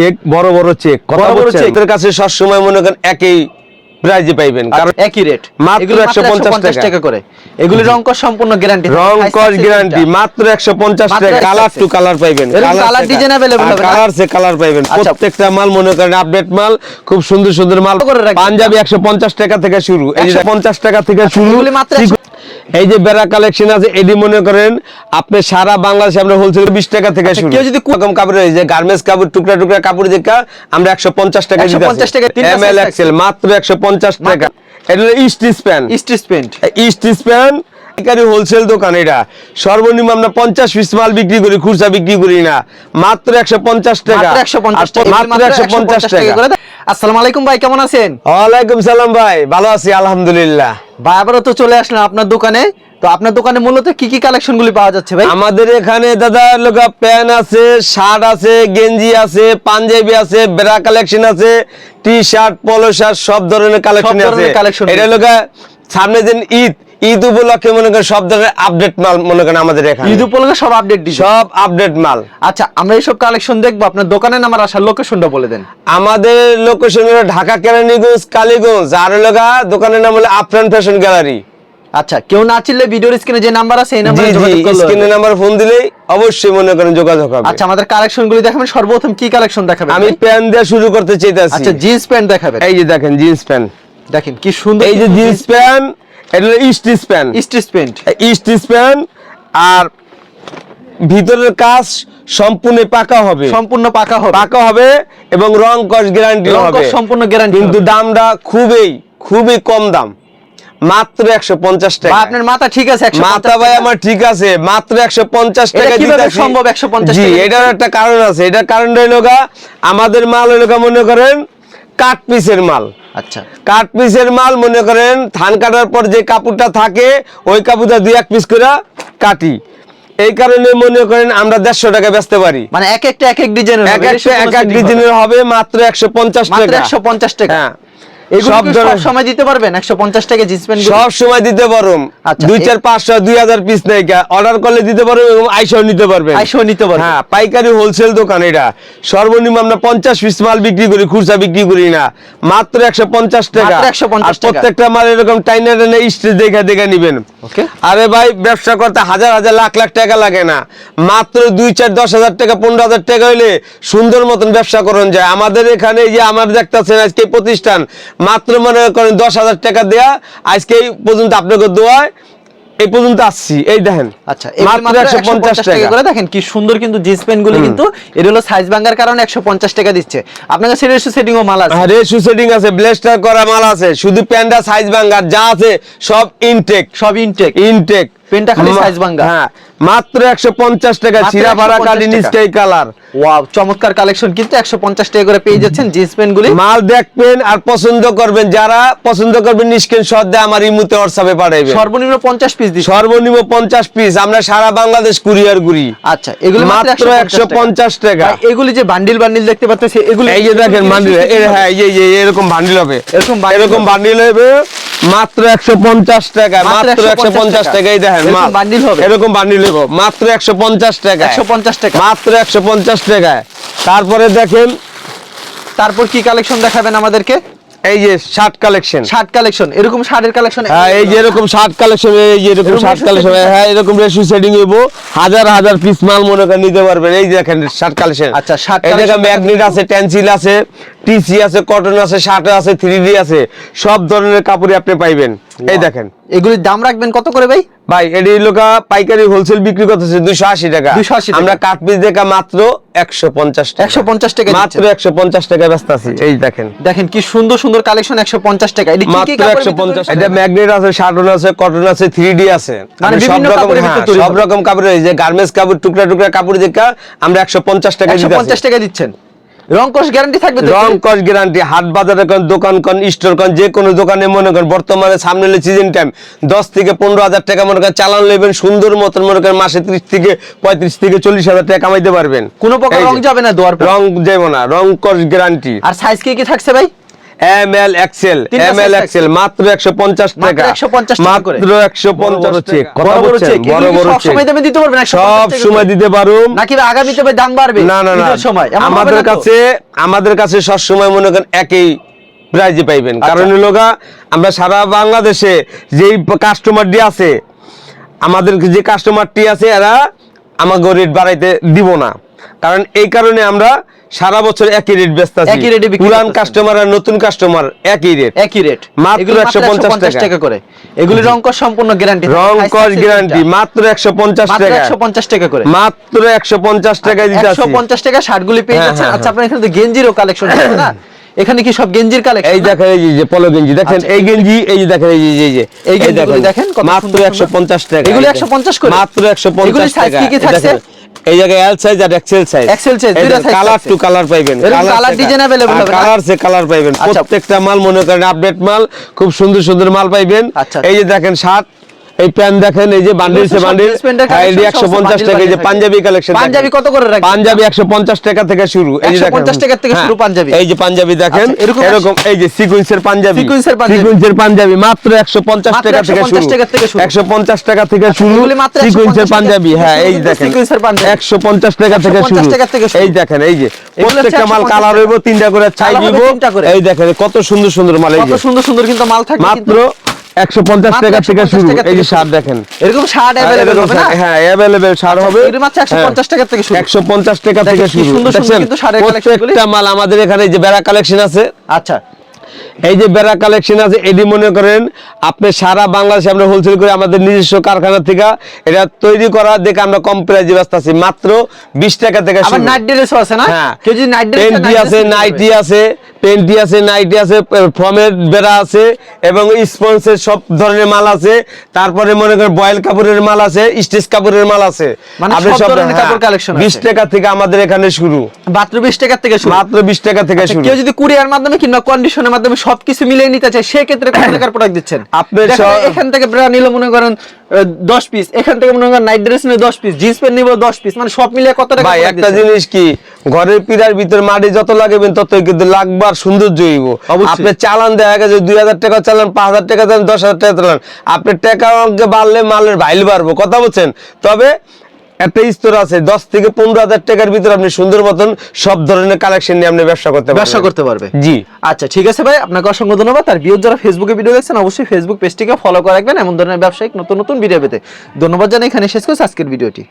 Check বড় বড় check কথা বড় check? আপনাদের কাছে সবসময় মনে করেন একই প্রাইজে পাইবেন কারণ একই রেট মাত্র 150 টাকা। করে। এগুলি রং কস সম্পূর্ণ গ্যারান্টি রং কস গ্যারান্টি মাত্র একশো পঞ্চাশ মাত্র টাকা। কালার টু কালার পাইবেন colour design available হবে। কালার সে কালার পাইবেন। আচ্ছা। প্রত্যেকটা মাল মনে করেন আপডেট মাল খুব সুন্দর সুন্দর মাল। করে পাঞ্জাবি একশো পঞ্চাশ টাকা থেকে শুরু। এই যে 150 পঞ্চাশ টাকা থেকে শুরু। মাত্র 150 এই যে বেড়া কালেকশন আছে এটি মনে করেন আপনি সারা বাংলাদেশে আমরা হোলসেল বিশ টাকা থেকে শুরু। আচ্ছা, কেউ যদি রকম কাপড় এই যে গার্মেন্টস কাপড় টুকরা টুকরা কাপড় দেখা আমরা একশো পঞ্চাশ টাকা 150 টাকা, এম এল এক্সেল মাত্র একশো পঞ্চাশ টাকা। এটা হলো পাইকারি হোলসেল দোকান এটা। সর্বনিম্ন আমরা পঞ্চাশ পিস মাল বিক্রি করি খুচরা বিক্রি করি না। মাত্র একশো পঞ্চাশ টাকা। মাত্র 150 টাকা। আর মাত্র একশো পঞ্চাশ টাকা। আসসালামু আলাইকুম ভাই কেমন আছেন? ওয়ালাইকুম সালাম ভাই ভালো আছি আলহামদুলিল্লাহ। ভাই আবারও তো চলে আসলাম আপনার দোকানে। তো আপনার দোকানে মূলত কি কি কালেকশন গুলি পাওয়া যাচ্ছে ভাই? আমাদের এখানে দাদা লোকা প্যান আছে শার্ট আছে গেঞ্জি আছে পাঞ্জাবি আছে বেড়া কালেকশন আছে টি শার্ট পলো শার্ট সব ধরনের কালেকশন আছে। কালেকশন এটা লোকা সামনে দিন ঈদ ঈদ উপলক্ষে মনে করেন সব ধরনের আপডেট মাল মনে করেন আমাদের এখানে। ঈদ উপলক্ষে সব আপডেট সব আপডেট মাল। আচ্ছা আমরা এইসব কালেকশন দেখব আপনার দোকানের নাম্বার আসার লোকেশনটা বলে দেন। আমাদের লোকেশন হলো ঢাকা কেরানীগঞ্জ কালীগঞ্জ। আর লগা দোকানের নাম হলো আফরান ফ্যাশন গ্যালারি আচ্ছা কেউ না চিনলে ভিডিওর স্ক্রিনে যে নাম্বার আছে এই নাম্বারে যোগাযোগ করলে স্ক্রিনে নাম্বার ফোন দিলেই অবশ্যই মনে করেন যোগাযোগ হবে। আচ্ছা আমাদের কালেকশন গুলি দেখাবেন সর্বপ্রথম কি কালেকশন দেখাবেন? আমি প্যান্ট প্যান দিয়ে শুরু করতে চাইতেছি। আচ্ছা জিন্স প্যান্ট দেখাবেন। এই যে দেখেন জিন্স প্যান্ট দেখেন কি সুন্দর এই যে জিন্স প্যান্ট এটা হলো stitch pant stitch pant stitch pant আর ভিতরের কাজ সম্পূর্ণ পাকা হবে। সম্পূর্ণ পাকা হবে। পাকা হবে এবং রং কস গ্যারান্টি হবে। সম্পূর্ণ guarantee কিন্তু দামটা খুবই খুবই কম দাম। মাত্র একশো পঞ্চাশ টাকা। আপনার মাথা ঠিক আছে 150 মাথা ভাই আমার ঠিক আছে মাত্র একশো পঞ্চাশ টাকা। সম্ভব 150 জি এটার একটা কারণ আছে। এটার কারণ হইল গা, আমাদের মাল হইল মনে করেন কাঠ পিসের মাল। আচ্ছা। কাঠ পিসের মাল মনে করেন ধান কাটার পর যে কাপড়টা থাকে ওই কাপড়টা দুই এক পিস করে কাটি। এই কারণে মনে করেন আমরা দেড়শো টাকা বেচতে পারি। মানে এক একটা এক এক ডিজাইনের এক এক ডিজাইনের হবে মাত্র একশো পঞ্চাশ টাকা। একশো পঞ্চাশ টাকা। হ্যাঁ। সব কি সব ধরনের- সময় দিতে পারবেন? 150 টাকা জিন্স প্যান্ট সব সময় দিতে পারো আচ্ছা, দুই এ- চার পাঁচশো দুই হাজার পিস নেই অর্ডার করলে দিতে পারো এবং আইসাও নিতে পারবেন। আইসাও নিতে পারবেন। হ্যাঁ পাইকারি হোলসেল দোকান এটা। সর্বনিম্ন আমরা পঞ্চাশ পিস মাল বিক্রি করি খুচরা বিক্রি করি না। মাত্র একশো পঞ্চাশ টাকা। মাত্র 150 টাকা। প্রত্যেকটা মাল এরকম টাইনে টাইনে স্টেজ দেখে দেখে নিবেন। Okay. আরে ভাই ব্যবসা করতে হাজার হাজার লাখ লাখ টাকা লাগে না। মাত্র দুই চার দশ হাজার টাকা পনেরো হাজার টাকা হইলে সুন্দর মতন ব্যবসা করুন যায়। আমাদের এখানে যে আমার দেখতেছেন আজকে প্রতিষ্ঠান মাত্র মনে করেন দশ হাজার টাকা দেয়া আজকে এই পর্যন্ত আপনাকে দোয়ায় এই পর্যন্ত আসছি। এই দেখেন আচ্ছা মাত্র একশো পঞ্চাশ টাকা করে দেখেন কি সুন্দর কিন্তু জিন্স প্যান্ট গুলি কিন্তু এটা হলো সাইজ ভাঙার কারণে 150 টাকা দিচ্ছে। আপনার কাছে রেশু সেটিং ও মাল আছে। আরে শু সেটিং আছে ব্লেস্টার করা মাল আছে শুধু প্যান্ডা সাইজ ভাঙ্গার যা আছে সব ইনটেক সব ইনটেক ইনটেক পেনটা খালি size ভাঙ্গা। হ্যাঁ মাত্র একশো পঞ্চাশ টাকা মাত্র ভাড়া 150 কাটি টাকা। কালার। ওয়াও চমৎকার কালেকশন কিন্তু 150 টাকা করে পেয়ে যাচ্ছেন জিন্স প্যান্ট গুলি মাল দেখবেন আর পছন্দ করবেন যারা পছন্দ করবেন নিষ্কেন সদ্যে আমার ইমুতে হোয়াটসঅ্যাপে পাঠাইবেন। সর্বনিম্ন 50 পিস দিচ্ছে। সর্বনিম্ন পঞ্চাশ পিস আমরা সারা বাংলাদেশ কুরিয়ার করি আচ্ছা এগুলি মাত্র একশো পঞ্চাশ টাকা। এগুলি যে বান্ডিল বান্ডিল দেখতে পাচ্ছেন এগুলি এই যে দেখেন বান্ডিল হ্যাঁ এই যে এরকম বান্ডিল হবে। এরকম এরকম বান্ডিল হবে। মাত্র একশো পঞ্চাশ টাকা মাত্র মাত্র একশো 150 পঞ্চাশ টাকা। টাকাই দেখেন bundle হবে। এরকম বান্ডিল হবে মাত্র একশো পঞ্চাশ টাকা 150 টাকা। মাত্র একশো পঞ্চাশ টাকায় তারপরে দেখেন তারপর কি কালেকশন দেখাবেন আমাদেরকে এই যে শার্ট কালেকশন শার্ট কালেকশন এরকম শার্টের কালেকশন হ্যাঁ এই যে এরকম শার্ট কালেকশন এই যে এরকম শার্ট কালেকশন হ্যাঁ এরকম রেশু সেটিং হইব। হাজার হাজার পিস মাল মনে করে নিতে পারবেন। এই দেখেন শার্ট কালেকশন আচ্ছা, শার্ট এই দেখেন ম্যাগনেট আছে টেন্সিল আছে টিসি আছে কটন আছে শার্ট আছে থ্রি ডি আছে সব ধরনের কাপড়ই আপনি পাইবেন। এই দেখেন। এগুলির দাম রাখবেন কত করে ভাই? ভাই এটি লোকা পাইকারি হোলসেল বিক্রি করতেছে দুশো আশি টাকা। 280 টাকা। আমরা কাঠ পিস দেখা মাত্র একশো পঞ্চাশ টাকা। 150 টাকা মাত্র। একশো পঞ্চাশ টাকা ব্যস্ত আছি। এই দেখেন। দেখেন কি সুন্দর সুন্দর কালেকশন 150 টাকা। এটা কি কি মাত্র একশো পঞ্চাশ এটা ম্যাগনেট আছে শার্টন আছে কটন আছে থ্রি ডি আছে। মানে সব বিভিন্ন রকম কাপড়ের হ্যাঁ, সব রকম কাপড় এই যে গার্মেন্টস কাপড় টুকরা টুকরা কাপড় দেখা আমরা একশো পঞ্চাশ টাকা 150 টাকা দিচ্ছেন। রং কোর্স গ্যারান্টি থাকবে রংকশ গ্যারান্টি হাট বাজারে কোন দোকান কোন স্টোর কোন যে কোনো দোকানে মনে করেন বর্তমানে সামনে সিজন টাইম দশ থেকে পনেরো হাজার টাকা মনে করেন চালান নেবেন সুন্দর মতন মনে করেন মাসে ত্রিশ থেকে পঁয়ত্রিশ থেকে চল্লিশ হাজার টাকা কামাইতে পারবেন। কোনো প্রকার রং যাবে না দোয়ার রং যাবে না রং কস গ্যারান্টি আর সাইজ কি কি থাকছে ভাই? এম এল এক্সেল তিনটা এম এল এক্সেল মাত্র একশো পঞ্চাশ মাত্র টাকা। 150 টাকা করে। মাত্র একশো পঞ্চাশ বড় check, টাকা। কথা বড় বড় বড় সব সময় দামে দিতে পারবেন 150 সব সময় দিতে পারুম। নাকি দাম বাড়বে? না না না। সময় আমাদের কাছে আমাদের কাছে সব সময় মনে করেন একই প্রাইজে পাইবেন। আচ্ছা। কারণ হলো আমরা সারা বাংলাদেশে যেই কাস্টমারটি আছে আমাদের যে কাস্টমারটি আছে এরা আমাকে রেট বাড়াইতে দিব না। কারণ এই কারণে আমরা সারা বছর একই রেট ব্যস্ত আছি। একই বিক্রি পুরান কাস্টমার আর নতুন কাস্টমার একই রেট একই রেট মাত্র এগুলো 150 150 টাকা। করে। এগুলি রংকশ সম্পূর্ণ গ্যারান্টি রং কস গ্যারান্টি মাত্র একশো পঞ্চাশ মাত্র টাকা। 150 টাকা করে। মাত্র একশো পঞ্চাশ টাকায় দিতে আছি। 150 টাকা শার্টগুলি পেয়ে হ্যাঁ, যাচ্ছেন। হ্যাঁ, আচ্ছা আপনার এখানে তো গেঞ্জিরও কালেকশন আছে না? এখানে কি সব গেঞ্জির কালেকশন এই দেখেন এই যে- পলো গেঞ্জি। দেখেন আচ্ছা, এই গেঞ্জি এই যে দেখেন এই যে- এই যে এই গেঞ্জিগুলি দেখেন। মাত্র সুন্দর একশো পঞ্চাশ টাকা। এগুলি এই দেখেন। 150 করে? মাত্র একশো এগুলি পঞ্চাশ size টাকা। কি কি থাকছে? এই জায়গায় এল সাইজ আর এক্সেল সাইজ এক্সেল সাইজ দুটো সাইজ কালার টু কালার পাইবেন কালার ডিজাইন अवेलेबल হবে কালার সে কালার পাইবেন। আচ্ছা। প্রত্যেকটা মাল মনে করেন আপডেট মাল খুব সুন্দর সুন্দর মাল পাইবেন। আচ্ছা। এই যে দেখেন শার্ট এই প্যান্ট দেখেন এই যে বান্ডিল সে বান্ডিল। এর হ্যাঁ এই collection, একশো পঞ্চাশ টাকা এই যে পাঞ্জাবি কালেকশন পাঞ্জাবি কত করে রাখবেন? পাঞ্জাবি একশো পঞ্চাশ টাকা থেকে শুরু। এই যে দেখেন। 150 টাকা থেকে হ্যাঁ, শুরু পাঞ্জাবি। এই যে পাঞ্জাবি দেখেন আচ্ছা, এরকম এই যে সিকুয়েন্সের পাঞ্জাবি। সিকোয়েন্সের পাঞ্জাবি। সিকোয়েন্সের পাঞ্জাবি মাত্র 150 টাকা থেকে 150 শুরু। টাকা থেকে শুরু। 150 টাকা থেকে শুরু মাত্র 150 সিকোয়েন্সের পাঞ্জাবি। হ্যাঁ এই কিন্তু দেখেন। সিকোয়েন্সের পাঞ্জাবি। 150 টাকা থেকে 150 শুরু। টাকা থেকে শুরু। এই দেখেন এই যে প্রত্যেকটা মাল কালার হইব তিনটা করে ছাই দিব এই দেখেন কত সুন্দর সুন্দর মাল এই যে। কত সুন্দর সুন্দর কিন্তু মাল থাকে মাত্র 150 মাত্র টাকা থেকে 150 শুরু টাকা এই থেকে যে শুরু। শার্ট দেখেন এরকম শার্ট अवेलेबल এরকম হবে না শার্ট, হ্যাঁ অ্যাভেলেবেল শার্ট হবে এগুলো মাত্র 150 টাকা থেকে শুরু। 150 টাকা থেকে দেখেন কি শুরু সুন্দর সুন্দর দেখছেন? কিন্তু শাড়ির collection গুলি। প্রত্যেকটা মাল আমাদের এখানে এই যে বেড়া কালেকশন আছে আচ্ছা এই যে বেড়া কালেকশন আছে এটি মনে করেন আপনি সারা বাংলাদেশে আমরা হোলসেল করে আমাদের নিজস্ব কারখানা থেকে এটা তৈরি করা দেখে আমরা কম প্রাইজে ব্যস্ত আছি মাত্র বিশ টাকা থেকে আবার শুরু। নাইট ড্রেসও আছে না হ্যাঁ কেউ যদি নাইট ড্রেস পেন্টি আছে নাইটি আছে পেন্টি আছে নাইটি আছে ফর্মের বেড়া আছে এবং স্পন্সের সব ধরনের মাল আছে। তারপরে মনে করেন বয়েল কাপড়ের মাল আছে স্টেজ কাপড়ের মাল আছে। মানে আপনি সব কাপড় collection আছে। বিশ টাকা থেকে আমাদের এখানে শুরু। মাত্র 20 টাকা থেকে শুরু। মাত্র বিশ টাকা থেকে আচ্ছা, শুরু। কেউ যদি কুরিয়ার মাধ্যমে কিংবা কন্ডিশনের মাধ্যমে সবকিছু মিলিয়ে নিতে চায় সেক্ষেত্রে কত টাকার প্রোডাক্ট দিচ্ছেন? আপনি এখান থেকে ব্রা নিলে মনে করেন দশ পিস এখান থেকে মনে করেন নাইট ড্রেস নিলে দশ পিস জিন্স প্যান্ট নিবো দশ পিস মানে সব মিলিয়ে কত টাকা ভাই একটা জিনিস কি? ঘরের পিড়ার ভিতর মাটি যত লাগাবেন ততই কিন্তু লাগবার সৌন্দর্য হইব। আপনি চালান দেখা গেছে দুই হাজার টাকা চালান পাঁচ হাজার টাকা চালান দশ হাজার টাকা চালান আপনি টাকা অঙ্কে বাড়লে মালের ভাইল বাড়বো কথা বলছেন? তবে একটা স্তর আছে দশ থেকে পনেরো হাজার টাকার ভিতরে আপনি সুন্দর মতন সব ধরনের কালেকশন নিয়ে আপনি ব্যবসা করতে ব্যবসা করতে পারবে জি। আচ্ছা ঠিক আছে ভাই আপনাকে অসংখ্য ধন্যবাদ। আর বিয়োগ যারা ফেসবুকে ভিডিও দেখছেন অবশ্যই ফেসবুক পেজটিকে ফলো করে রাখবেন। এমন ধরনের ব্যবসায়িক নতুন নতুন ভিডিও পেতে। ধন্যবাদ জানাই এখানে শেষ করছি আজকের ভিডিওটি